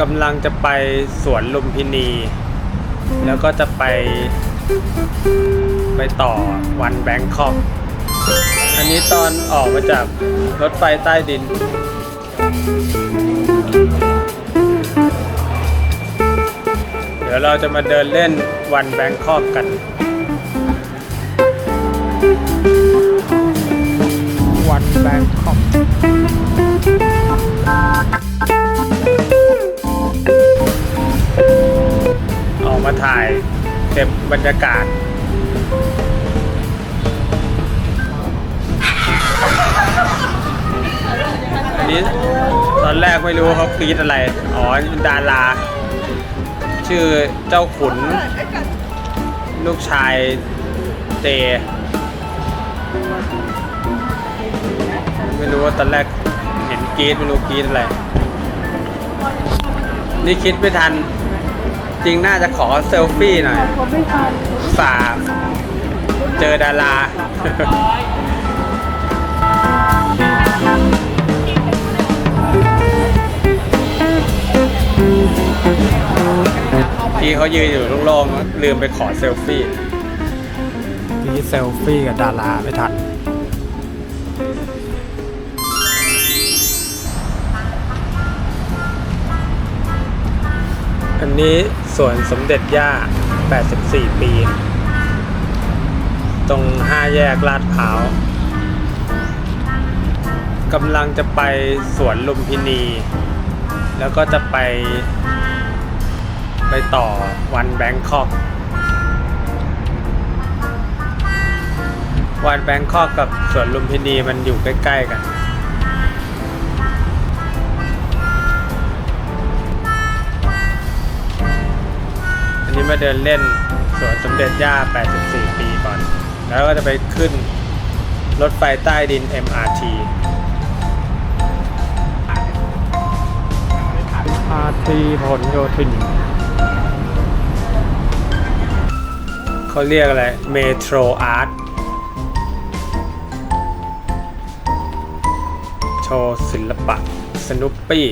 กำลังจะไปสวนลุมพินี แล้วก็จะไป ไปต่อวันแบงคอก อันนี้ตอนออกมาจากรถไฟใต้ดิน เดี๋ยวเราจะมาเดินเล่นวันแบงคอกกัน วันแบงคอก อกมาถ่ายเก็บบรรยากาศ อันนี้ตอนแรกไม่รู้เขากรีดอะไร อ๋อเป็นดารา ชื่อเจ้าขุน ลูกชายเจ ไม่รู้ว่าตอนแรกเห็นกรีดไม่รู้กรีดอะไร นี่คิดไม่ทัน จริงน่าจะขอเซลฟี่หน่อยผมไม่ทันฝาเจอดารา พี่เขายืนอยู่โล่งๆลืมไปขอเซลฟี่ พี่เซลฟี่กับดาราไม่ทัน นี้สวนสมเด็จย่า 84 ปี ตรงห้าแยกลาดพร้าวกำลังจะไปสวนลุมพินี แล้วก็จะไป ไปต่อวันแบงคอก วันแบงคอกกับสวนลุมพินีมันอยู่ใกล้ ๆ กัน นนี้มาเดินเล่นสวนสมเด็จย่า 84 ปีก่อน แล้วก็จะไปขึ้นรถไฟใต้ดิน MRT RT ผลโยธินเขาเรียกอะไร เมโทรอาร์ตโชว์ศิลปะ สนุปปี้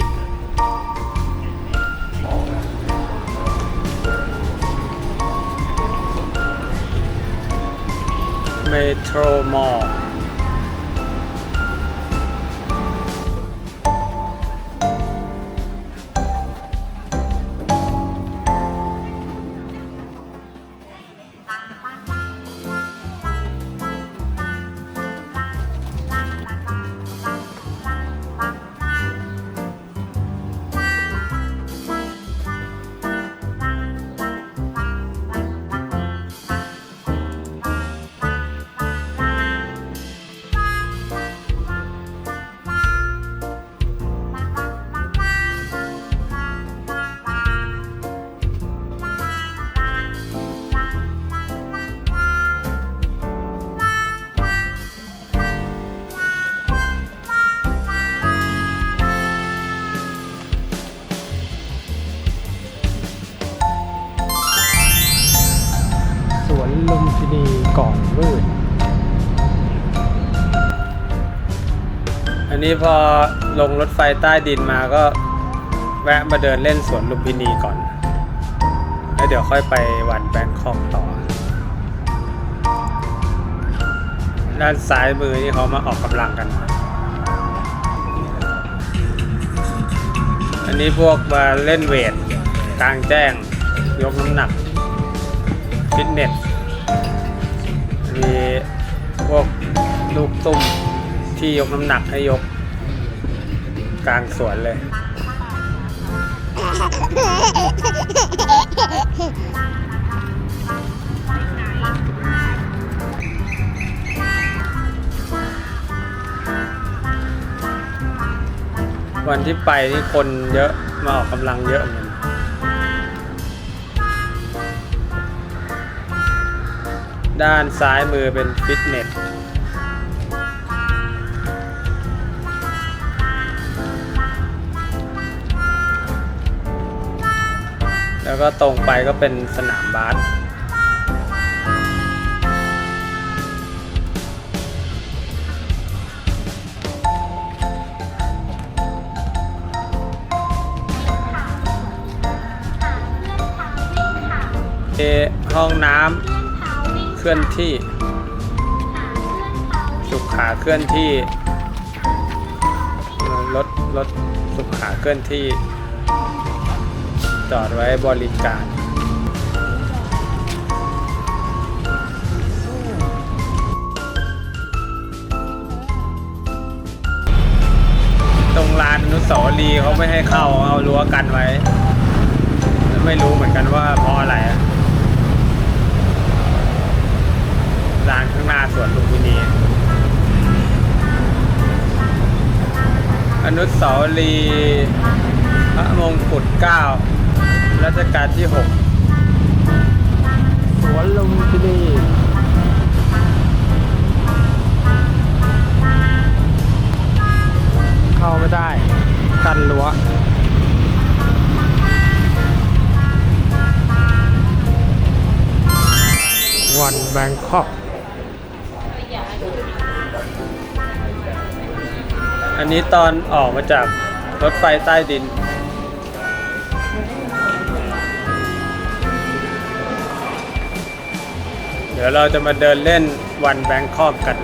เม นี้พอลงรถไฟใต้ดินมาก็แวะมาเดินเล่นสวนลุมพินีก่อน แล้วเดี๋ยวค่อยไปวันแบงคอกต่อ ด้านซ้ายมือนี่เขามาออกกำลังกัน อันนี้พวกมาเล่นเวทกลางแจ้ง ยกน้ำหนัก ฟิตเนส มีพวกลูกตุ้มที่ยกน้ำหนักให้ยก กลางสวนเลย วันที่ไปนี่คนเยอะมาออกกำลังเยอะเหมือนด้านซ้ายมือเป็นฟิตเนส แล้วก็ตรงไปก็เป็นสนามบาสห้องน้ำเคลื่อนที่ สุขาเคลื่อนที่รถรถสุขาเคลื่อนที่ จอดไว้บริการตรงลานอนุสาวรีย์เขาไม่ให้เข้าเอารั้วกันไว้ ไม่รู้เหมือนกันว่าเพราะอะไรลานข้างหน้าสวนลุมพินีอนุสาวรีย์พระมงกุฎเกล้า รัชกาลที่หกสวนลุมพินีเข้าไม่ได้ กันรั้ววันแบงคอกอันนี้ตอนออกมาจากรถไฟใต้ดิน เดี๋ยวเราจะมาเดินเล่นวันแบงคอกกัน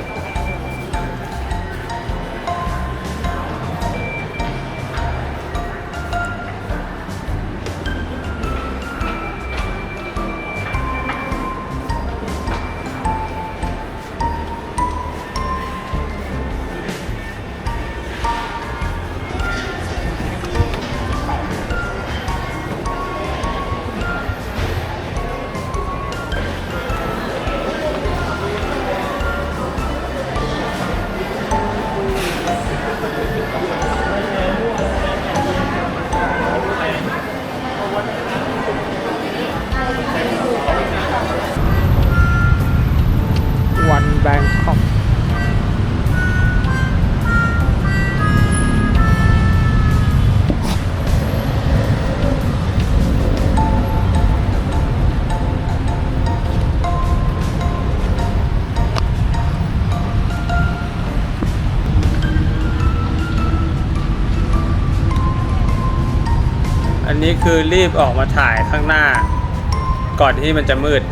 อันนี้คือรีบออกมาถ่ายข้างหน้า ก่อนที่มันจะมืด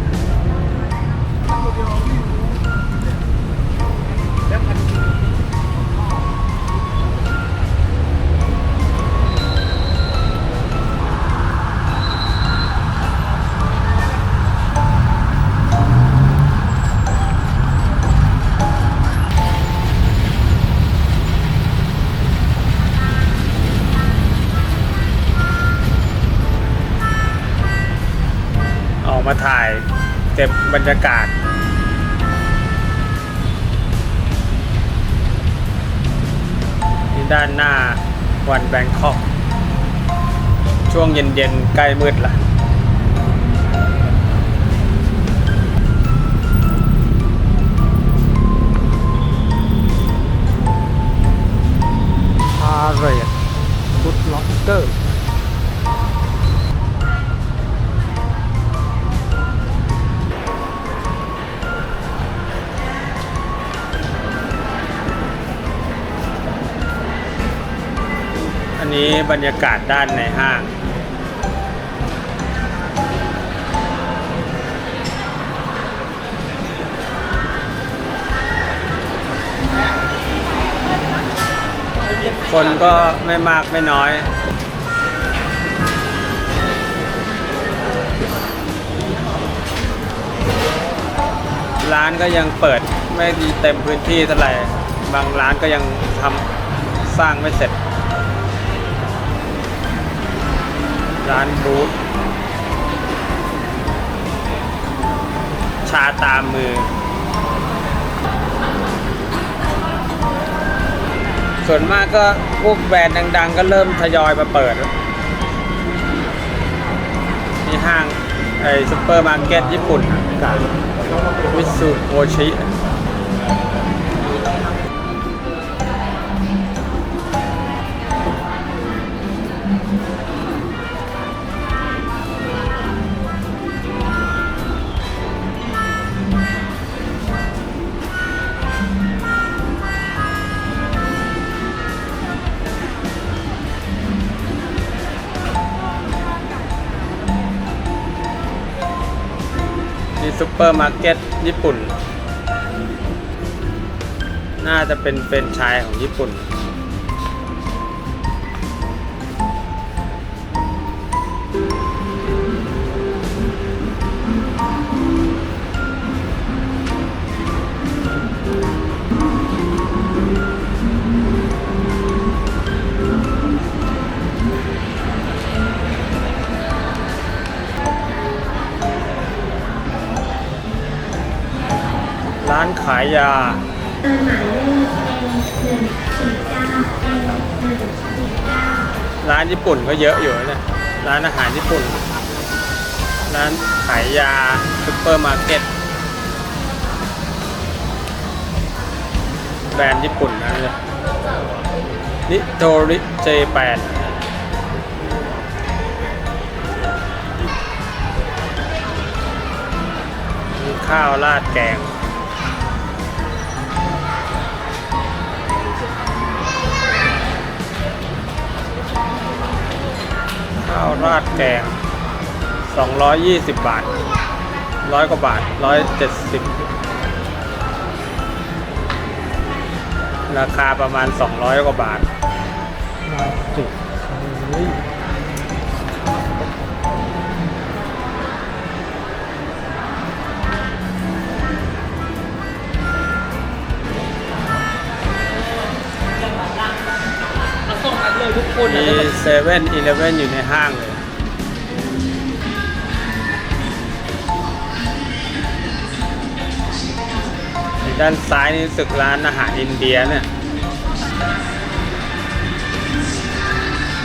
เก็บบรรยากาศ ที่ด้านหน้าวันแบงคอก ช่วงเย็นๆ ใกล้มืดละพ บรรยากาศด้านในห้าง คนก็ไม่มากไม่น้อยร้านก็ยังเปิดไม่ดีเต็มพื้นที่เท่าไหร่ บางร้านก็ยังทำสร้างไม่เสร็จ ร้านบูธชาตามมือ ส่วนมากก็พวกแบรนด์ดัง ๆ ก็เริ่มทยอยมาเปิดมีห้างไอซุปเปอร์มาร์เก็ตญี่ปุ่นกับมิซูโกชิ ซูเปอร์มาร์เก็ตญี่ปุ่น น่าจะเป็นเฟรนชายของญี่ปุ่นานขายยาร้านญี่ปุ่นก็เยอะอยู่นะเนี่ยร้านอาหารญี่ปุ่น ร้านขายยาซุปเปอร์มาร์เก็ตแบรนด์ญี่ปุ่นนะเนี่ยนิโตริเจแปนมีข้าวราดแกง ข้าวราดแกง 220 บาท ร้อยกว่าบาท 170 ราคาประมาณ 200 กว่าบาท เอาส่งกันเลยทุกคนนะมีเซเว่นอีเลฟเว่นอยู่ในห้างเลย ด้านซ้ายนี่รู้สึกร้านอาหารอินเดียเนี่ย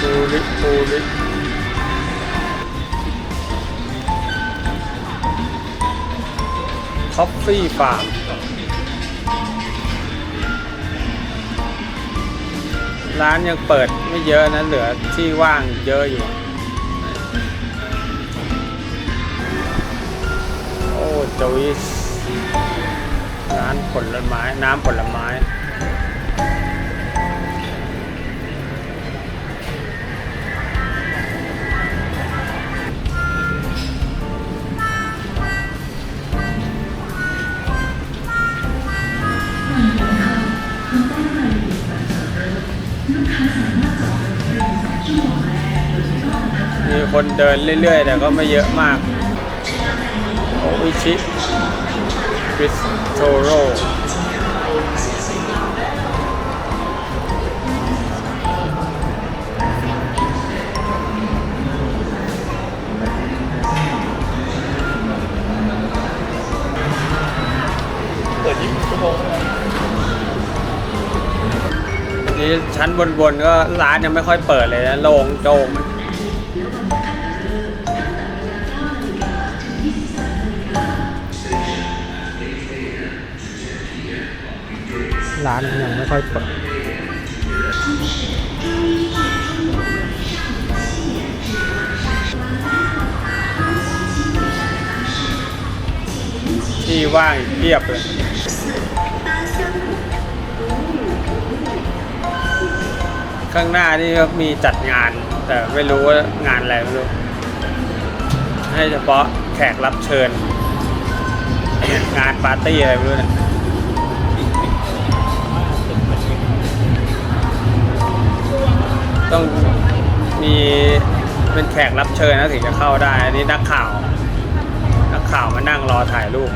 ปูริปูริคอฟฟี่ฟาร์ม ร้านยังเปิดไม่เยอะนะเหลือที่ว่างเยอะอยู่ โอ้จวิสร้านผลไม้ น้ำผลไม้ เดินเรื่อยๆ แต่ก็ไม่เยอะมากโออิชิบริสโตโรนี่ชั้นบนๆก็ร้านยังไม่ค่อยเปิดเลยนะโล่งโจ้ง ร้านยังไม่ค่อยเปิดที่ว่างเพียบเลยข้างหน้านี่ก็มีจัดงาน แต่ไม่รู้ว่างานอะไรไม่รู้ ให้เฉพาะแขกรับเชิญ งานปาร์ตี้อะไรไม่รู้เนี่ย ต้องมีเป็นแขกรับเชิญนะถึงจะเข้าได้ อันนี้นักข่าว นักข่าวมานั่งรอถ่ายรูป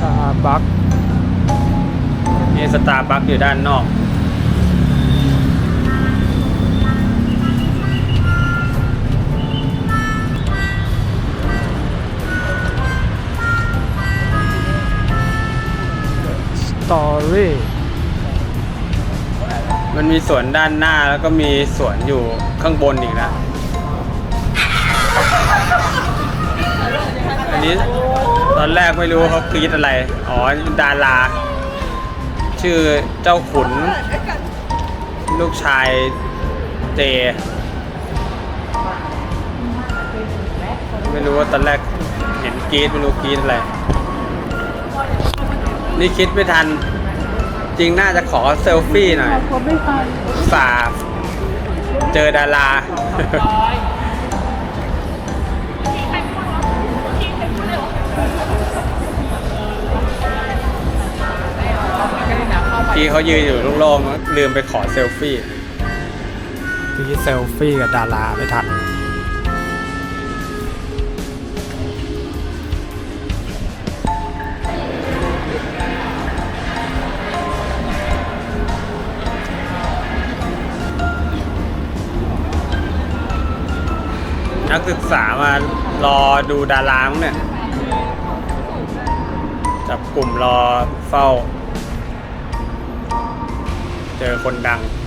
ตาบัคมีสตาร์บัคอยู่ด้านนอก ตอรี่ มันมีสวนด้านหน้าแล้วก็มีสวนอยู่ข้างบนอีกนะ อันนี้ตอนแรกไม่รู้เขากรีดอะไร อ๋อดารา ชื่อเจ้าขุน ลูกชายเจ ไม่รู้ว่าตอนแรกเห็นกรีดไม่รู้กรีดอะไร นี่คิดไม่ทัน จริงน่าจะขอเซลฟี่หน่อยผมไม่ทันฝ่าเจอดารา พี่เขายืนอยู่โล่งๆลืมไปขอเซลฟี่ที่เซลฟี่กับดาราไม่ทัน นักศึกษามารอดูดารามั้งเนี่ย จับกลุ่มรอเฝ้า เจอคนดังยุ่ง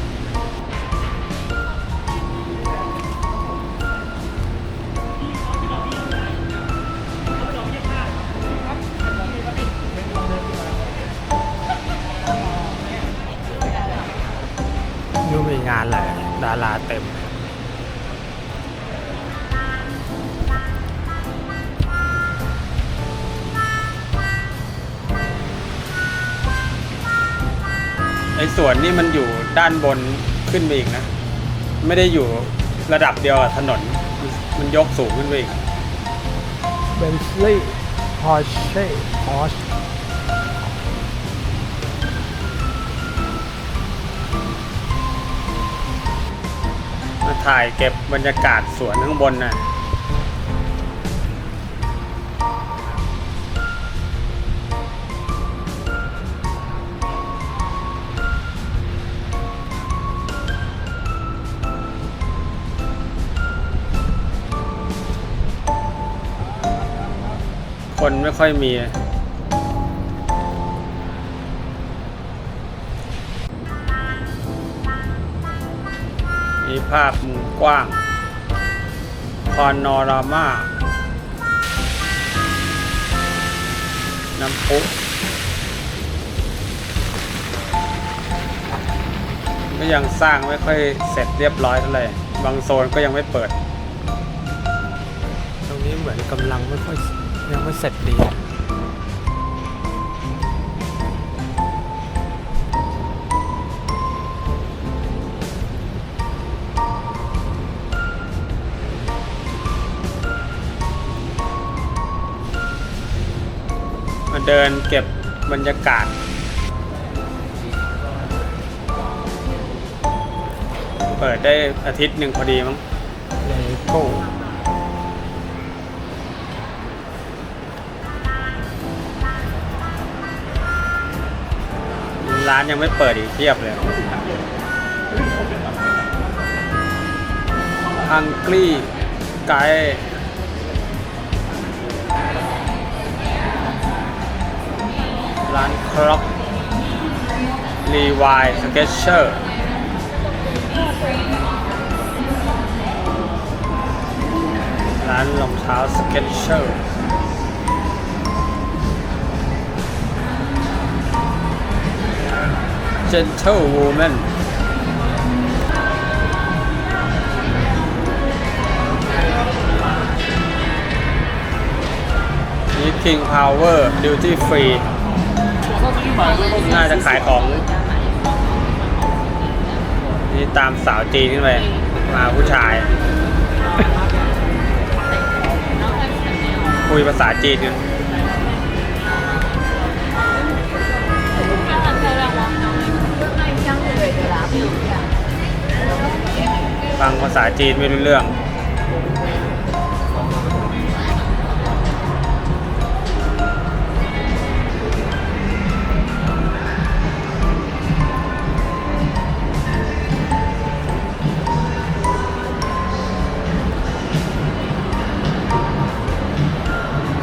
สวนนี่มันอยู่ด้านบนขึ้นไปอีกนะ ไม่ได้อยู่ระดับเดียวกับถนน มันยกสูงขึ้นไปอีก เบนซ์ลีย์พอร์เช่พอร์ชมาถ่ายเก็บบรรยากาศสวนข้างบนน่ะ คนไม่ค่อยมีมีภาพมุมกว้าง พอนอรามา น้ำพุก็ยังสร้างไม่ค่อยเสร็จเรียบร้อยเท่าไหร่ บางโซนก็ยังไม่เปิด ตรงนี้เหมือนกำลังไม่ค่อย ยังไม่เสร็จดีมาเดินเก็บบรรยากาศเปิดได้อาทิตย์หนึ่งพอดีมั้งเลโก้ ร้านยังไม่เปิดอีกเทียบเลยฮังกี้ไกด์ร้านครอกรีวายสเก็ตเชอร์ร้านรองเท้าสเก็ตเชอร์ Gentle Woman นี่ King Power Duty Free น่าจะขายของ นี่ตามสาวจีนขึ้นไป มาผู้ชาย คุยภาษาจีนกัน ฟังภาษาจีนไม่รู้เรื่อง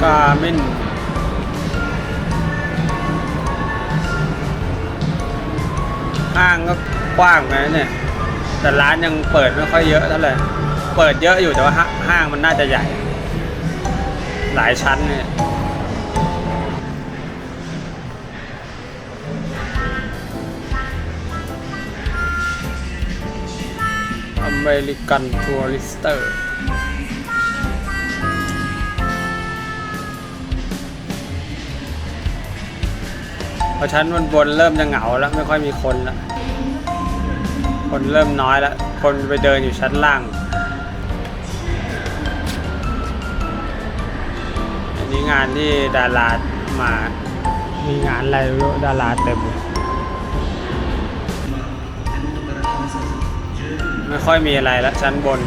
กาเมน กว้างนะเนี่ย แต่ร้านยังเปิดไม่ค่อยเยอะเท่าไหร่เปิดเยอะอยู่แต่ว่าห้างมันน่าจะใหญ่ หลายชั้นเนี่ยอเมริกันทัวริสเตอร์พอชั้นบนบนๆเริ่มจะเหงาแล้ว ไม่ค่อยมีคนแล้ว คนเริ่มน้อยแล้ว คนไปเดินอยู่ชั้นล่าง อันนี้งานที่ดารามา มีงานอะไรดาราเต็มเลยไม่ค่อยมีอะไรละชั้นบน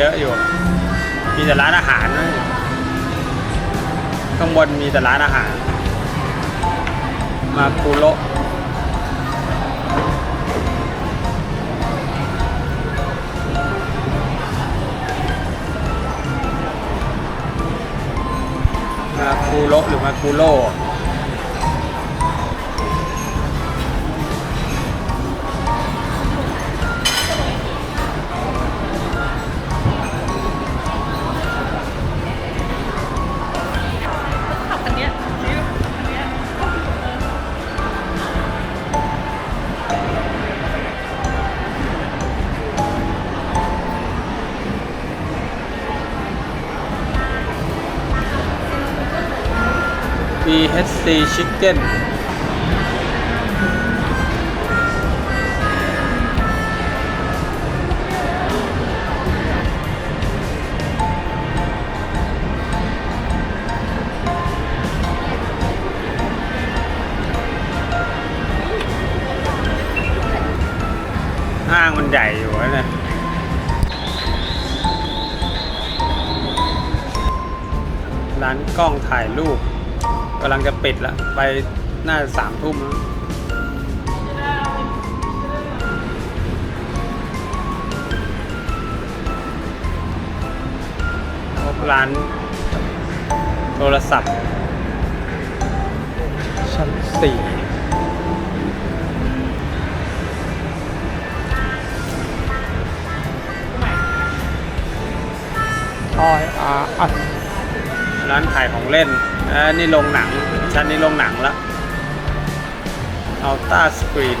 เยอะอยู่ มีแต่ร้านอาหารนะข้างบนมีแต่ร้านอาหาร มาคุโรมาคูโรหรือมาคูโร BHC Chicken ห้างมันใหญ่อยู่นะเนี่ยร้านกล้องถ่ายรูป กำลังจะปิดล้วไปน่าจะสามทุ่มแล้วร้านโทรศัพท์ ชั้นสี่ทอยอาร์อัส ร้านขายของเล่นอ่านี่โรงหนัง ชั้นนี้โรงหนังละอัลต้าสกรีน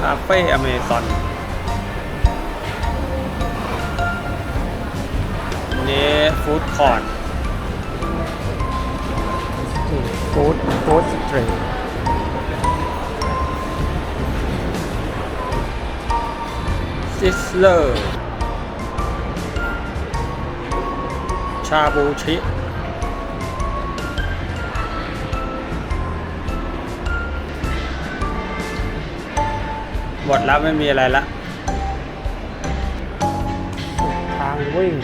คาเฟ่อเมซอนนี่ฟู้ดคอร์ทฟู้ดฟู้ดสตรีทซิสเลอร์ ชาบูชิ หมดแล้วไม่มีอะไรละ ทางวิ่ง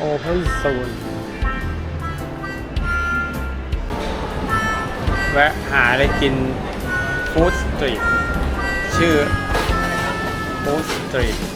Open Zone แวะหาอะไรกินฟู้ดสตรีทชื่อฟู้ดสตรีท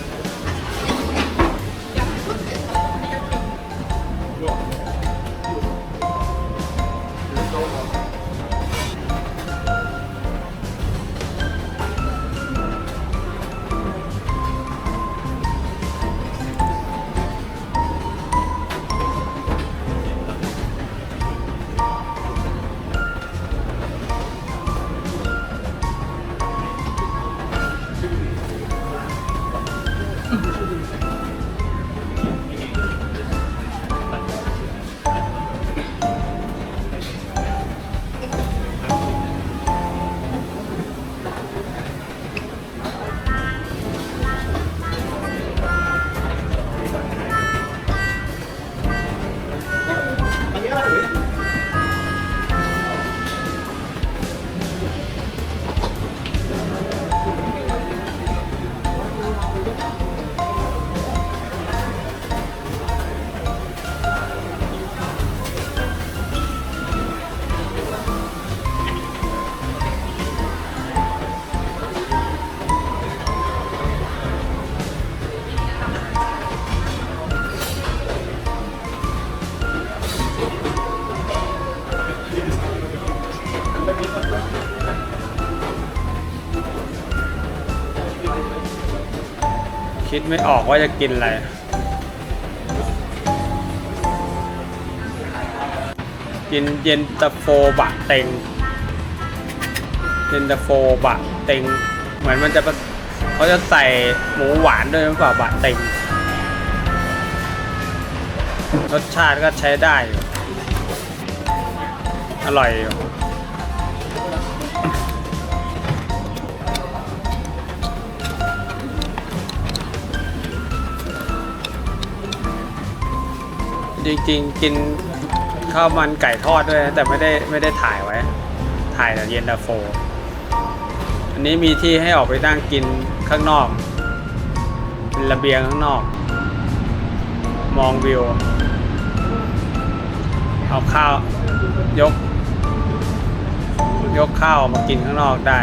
คิดไม่ออกว่าจะกินอะไร กินเย็นตาโฟบะเต็ง เย็นตาโฟบะเต็ง เหมือนมันจะเขาจะใส่หมูหวานด้วยหรือเปล่าบะเต็ง รสชาติก็ใช้ได้อร่อยอยู่ จริงๆกินข้าวมันไก่ทอดด้วยนะแต่ไม่ได้ไม่ได้ถ่ายไว้ ถ่ายแต่เย็นตาโฟ อันนี้มีที่ให้ออกไปนั่งกินข้างนอกเป็นระเบียงข้างนอก มองวิว เอาข้าวยก ยกข้าวมากินข้างนอกได้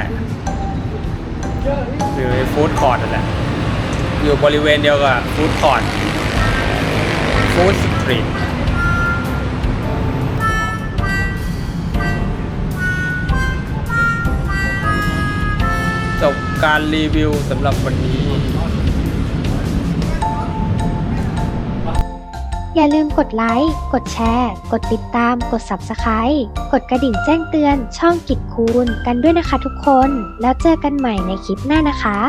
หรือฟู้ดคอร์ทนั่นแหละ อยู่บริเวณเดียวกับฟู้ดคอร์ท ฟู้ดสตรีทจบการรีวิวสำหรับวันนี้ อย่าลืมกดไลค์ กดแชร์ กดติดตาม กด Subscribe กดกระดิ่งแจ้งเตือนช่องกิจคูณกันด้วยนะคะทุกคน แล้วเจอกันใหม่ในคลิปหน้านะคะ